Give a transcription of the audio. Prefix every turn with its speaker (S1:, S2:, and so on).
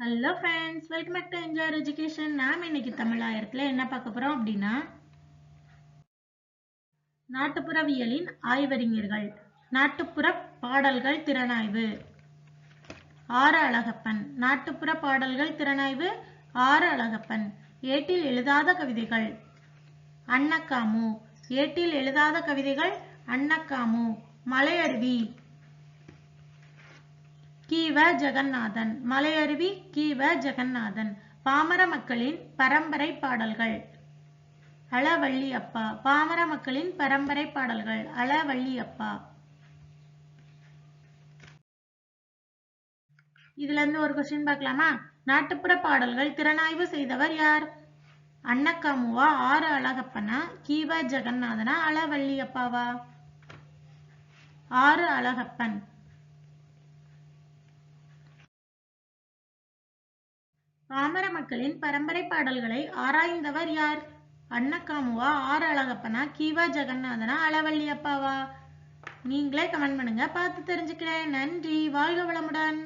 S1: Hello friends welcome back to enjoy education நாம் இன்னைக்கு தமிழாயிரத்தில் என்ன பார்க்க போகிறோம் அப்படின்னா நாட்டுப்புறவியலின் ஆய்வறிஞர்கள் நாட்டுப்புற பாடல்கள் திறனாய்வு. ஆறு அழகப்பன் நாட்டுப்புற பாடல்கள் திறனாய்வு ஆறு அழகப்பன். ஏட்டில் எழுதாத கவிதைகள் அன்னக்காமு. ஏட்டில் எழுதாத கவிதைகள் அன்னக்காமு. மலையருவி. கீவ ஜெகநாதன். மலையருவி கீவ ஜெகநாதன். பாமர மக்களின் பரம்பரை பாடல்கள். அளவள்ளியப்பா பாமர மக்களின் பரம்பரை பாடல்கள். அளவள்ளியப்பா இதுல இருந்து ஒரு கொஸ்டின் பார்க்கலாமா? நாட்டுப்புற பாடல்கள் திறனாய்வு செய்தவர் யார்? அன்னக்காமுவா ஆறு அழகப்பனா கீவ ஜெகநாதனா அளவள்ளியப்பாவா ஆறு அழகப்பன். பாமர மக்களின் பரம்பரை பாடல்களை ஆராய்ந்தவர் யார்? அன்னக்காமுவா ஆர். அழகப்பனா கீவா ஜெகநாதனா அளவள்ளி அப்பாவா நீங்களே கமெண்ட் பண்ணுங்க. பார்த்து தெரிஞ்சுக்கிறேன். நன்றி. வாழ்க வளமுடன்.